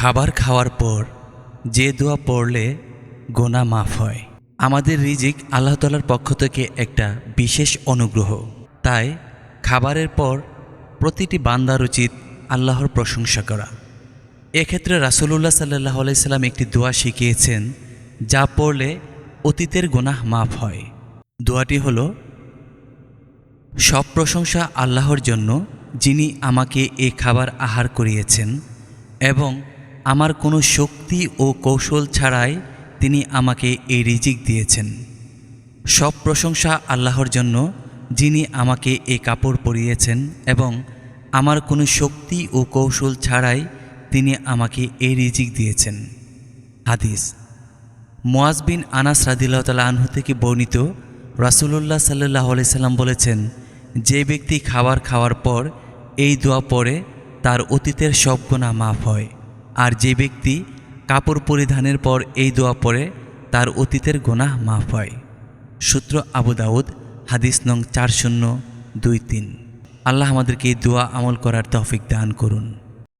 খাবার খাওয়ার পর যে দোয়া পড়লে গোনা মাফ হয়। আমাদের রিজিক আল্লাহ তালার পক্ষ থেকে একটা বিশেষ অনুগ্রহ। তাই খাবারের পর প্রতিটি বান্দার উচিত আল্লাহর প্রশংসা করা। এক্ষেত্রে রাসুলুল্লাহ সাল্লাহ আলাইসাল্লাম একটি দোয়া শিখিয়েছেন, যা পড়লে অতীতের গুনাহ মাফ হয়। দোয়াটি হলো, সব প্রশংসা আল্লাহর জন্য যিনি আমাকে এ খাবার আহার করিয়েছেন এবং আমার কোনো শক্তি ও কৌশল ছাড়াই তিনি আমাকে এই রিজিক দিয়েছেন। সব প্রশংসা আল্লাহর জন্য, যিনি আমাকে এ কাপড় পরিয়েছেন এবং আমার কোনো শক্তি ও কৌশল ছাড়াই তিনি আমাকে এই রিজিক দিয়েছেন। হাদিস। মোয়াজ বিন আনাস রাদিল্লাহ তালা আনহু থেকে বর্ণিত রাসুলুল্লাহ সাল্লাহ সাল্লাম বলেছেন, যে ব্যক্তি খাবার খাওয়ার পর এই দোয়া পড়ে, তার অতীতের সব গুণা মাফ হয়। আর যে ব্যক্তি কাপড় পরিধানের পর এই দোয়া পড়ে, তার অতীতের গোনাহ মাফ হয়। সূত্র আবু দাউদ, হাদিস নং চার শূন্য দুই তিন। আল্লাহ আমাদেরকে এই দোয়া আমল করার তফিক দান করুন।